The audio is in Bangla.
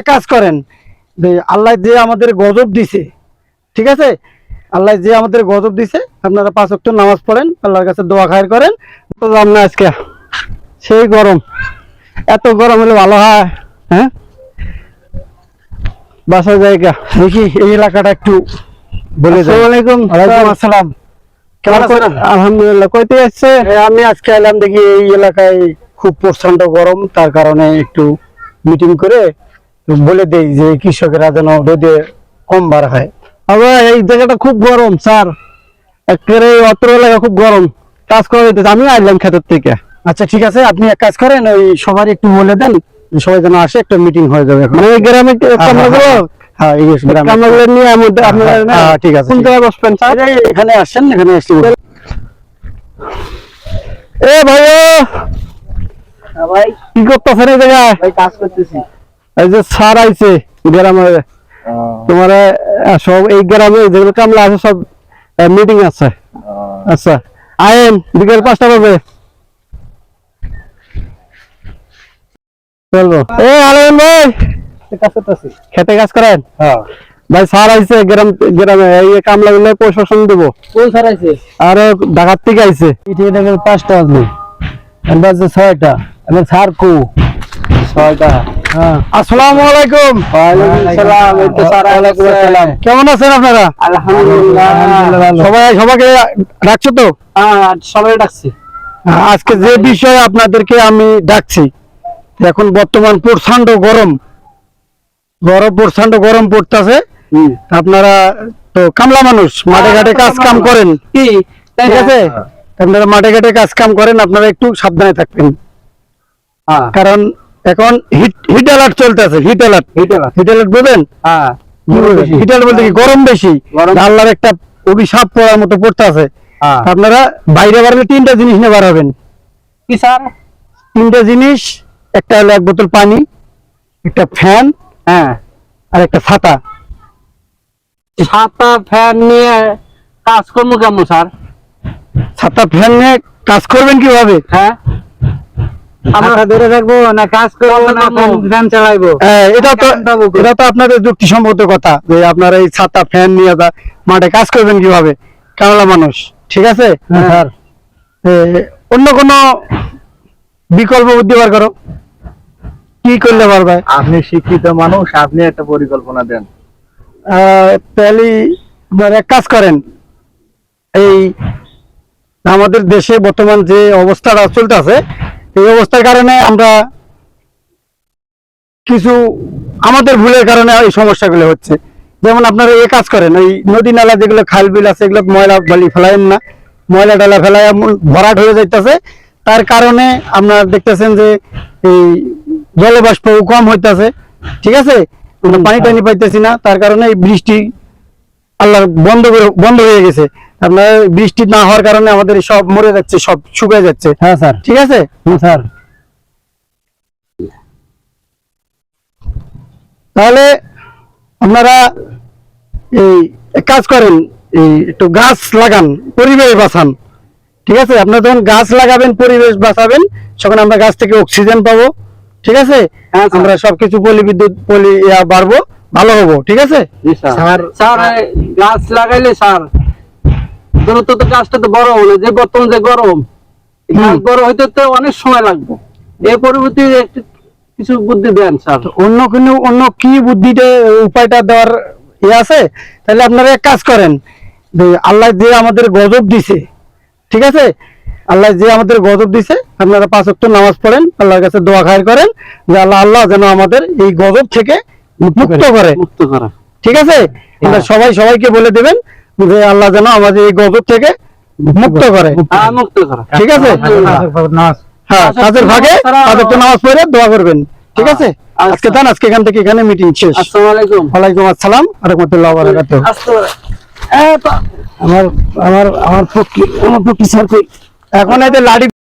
এক কাজ করেন যে আল্লাহ যে আমাদের গজব দিছে ঠিক আছে? আল্লাহ যে আমাদের গজব দিছে আপনারা পাঁচ ওয়াক্ত নামাজ পড়েন আল্লাহর কাছে দোয়া খায়ের করেন। তো যাম না আজকে। সেই গরম। এত গরম হলে ভালো হয় হ্যাঁ? বাসার জায়গা দেখি এই এলাকাটা একটু বলে ওয়ালাইকুম আসসালাম। আলহামদুলিল্লাহ। কইতে আসছে? আমি আজকে এলাম দেখি এই এলাকায় খুব প্রচণ্ড গরম তার কারণে একটু মিটিং করে বলে দেই যে কৃষকেরা যেন রোদে কম বার হয় আবার এই জায়গাটা খুব গরম স্যার। একেবারে এই অত্র এলাকা খুব গরম। কাজ করে দিতে আমি আইলাম ক্ষেতের থেকে। আচ্ছা ঠিক আছে আপনি এক কাজ করেন ওই সবার একটু বলে দেন সবাই যেন আসে একটা মিটিং হয়ে যাবে মানে এই গ্রামে হ্যাঁ এই গ্রামে নিয়ে আপনারা হ্যাঁ ঠিক আছে কোন জায়গায় বসবেন স্যার? এখানে আসেন এখানে এ ভাইও! ভাই। কি করতেছেন এই জায়গায়? ভাই কাজ করতেছি। এই যে আইছে তোমার সব এই গ্রামে যেগুলো কামলা আছে সব মিটিং আছে। আচ্ছা আয়েন বিকেল পাঁচটা বাজে। চলবো। এ আলেন ভাই। কাজ খেতে কাজ করেন? হ্যাঁ। ভাই স্যার আইছে গ্রাম গ্রামে এই কামলা গুলো প্রশাসন দেবো। কোন আর ঢাকার থেকে আইছে। দেখেন পাঁচটা বাজছে ছয়টা এবং কু। ছয়টা। আসসালামু আলাইকুম। কেমন আছেন আপনারা? আলহামদুলিল্লাহ সবাই সবাইকে তো? হ্যাঁ সবাই ডাকছি। আজকে যে বিষয়ে আপনাদেরকে আমি ডাকছি এখন বর্তমান প্রচণ্ড গরম। গরম প্রচণ্ড গরম পড়তেছে। আপনারা তো কামলা মানুষ মাঠে ঘাটে কাজ কাম করেন। ঠিক আছে? আপনারা মাঠে ঘাটে কাজ কাম করেন আপনারা একটু সাবধানে থাকবেন। হ্যাঁ। কারণ এখন হিট হিট অ্যালার্ট চলতেছে হিট অ্যালার্ট এইটা হিট অ্যালার্ট বুঝবেন হ্যাঁ। হিট অ্যালার্ট বলতে কি? গরম বেশি। আল্লাহর একটা অভিশাপ পড়ার মতো পড়তেছে হ্যাঁ। আপনারা বাইরে বাড়লে তিনটা জিনিস নিয়ে বার হবেন। কি স্যার? তিনটা জিনিস একটা হলো এক বোতল পানি একটা ফ্যান হ্যাঁ। আর একটা ছাতা। ছাতা ফ্যান নিয়ে কাজ করব কেমন স্যার? ছাতা ফ্যান নিয়ে কাজ করবেন কীভাবে? হ্যাঁ। আমরা ধরে রাখব না কাজ করব না ফ্যান চালাইবো? এটা তো এটা তো আপনাদের যুক্তিসম্মত কথা যে আপনারা এই ছাতা ফ্যান নিয়ে মাঠে কাজ করবেন কীভাবে? কামলা মানুষ ঠিক আছে? হ্যাঁ, অন্য কোনো বিকল্প বুদ্ধি বার করো। কি করলে পারবে আপনি শিক্ষিত মানুষ আপনি একটা পরিকল্পনা দেন। আহ, তাহলে আপনারা এক কাজ করেন। এই আমাদের দেশে বর্তমান যে অবস্থাটা চলতেছে এই অবস্থার কারণে আমরা কিছু আমাদের ভুলের কারণে এই সমস্যাগুলো হচ্ছে। যেমন আপনারা এ কাজ করেন, ওই নদী নালা যেগুলো খাল বিল আছে, এগুলো ময়লা বালি ফেলায়েন না। ময়লা টালা ফেলাই এমন ভরাট হয়ে যাইতেছে। তার কারণে আপনারা দেখতেছেন যে এই জলবাষ্প কম হইতাছে। ঠিক আছে? পানি টানি পাইতেছি না। তার কারণে এই বৃষ্টি আল্লাহ বন্ধ বন্ধ হয়ে গেছে। আপনার বৃষ্টি না হওয়ার কারণে আমাদের সব মরে যাচ্ছে সব শুকিয়ে যাচ্ছে। হ্যাঁ স্যার। ঠিক আছে? স্যার। তাহলে আপনারা এই কাজ করেন এই একটু গাছ লাগান পরিবেশ বাঁচান। ঠিক আছে? আপনারা যখন গাছ লাগাবেন পরিবেশ বাঁচাবেন তখন আমরা গাছ থেকে অক্সিজেন পাবো। ঠিক আছে? হ্যাঁ, আমরা সবকিছু পলি বিদ্যুৎ পলি বাড়বো ভালো হব। ঠিক আছে? স্যার। স্যার গাছ লাগাইলে স্যার দ্রুত তো গাছটা তো বড় হলো যে বর্তমান যে গরম। বড় হইতে তো অনেক সময় লাগবে। পরিবর্তে কিছু বুদ্ধি দেন স্যার। অন্য কোনো অন্য কি উপায়টা দেওয়ার ইয়ে আছে? তাহলে আপনারা এক কাজ করেন আল্লাহ যে আমাদের গজব দিছে ঠিক আছে? আল্লাহ যে আমাদের গজব দিছে আপনারা পাঁচ ওয়াক্ত নামাজ পড়েন আল্লাহর কাছে দোয়া খায়ের করেন যে আল্লাহ আল্লাহ যেন আমাদের এই গজব থেকে মুক্ত করে মুক্ত করা। ঠিক আছে? আমরা হ্যাঁ। সবাই সবাইকে বলে দেবেন যে আল্লাহ যেন আমাদের এই গজব থেকে মুক্ত করে। হ্যাঁ মুক্ত করা। ঠিক আছে? হ্যাঁ কাজের ভাগে পাঁচ নামাজ পড়ে দোয়া করবেন। ঠিক আছে? আচ্ছা। আজকে দেন আজকে এখান থেকে এখানে মিটিং শেষ। আসসালামু আলাইকুম। ওয়ালাইকুম আসসালাম রহমতুল্লাহ বারাকাতু আসসালামু আমার আমার আমার পক্ষী আমার পক্ষী স্যার কই? এখন এই যে লাঠি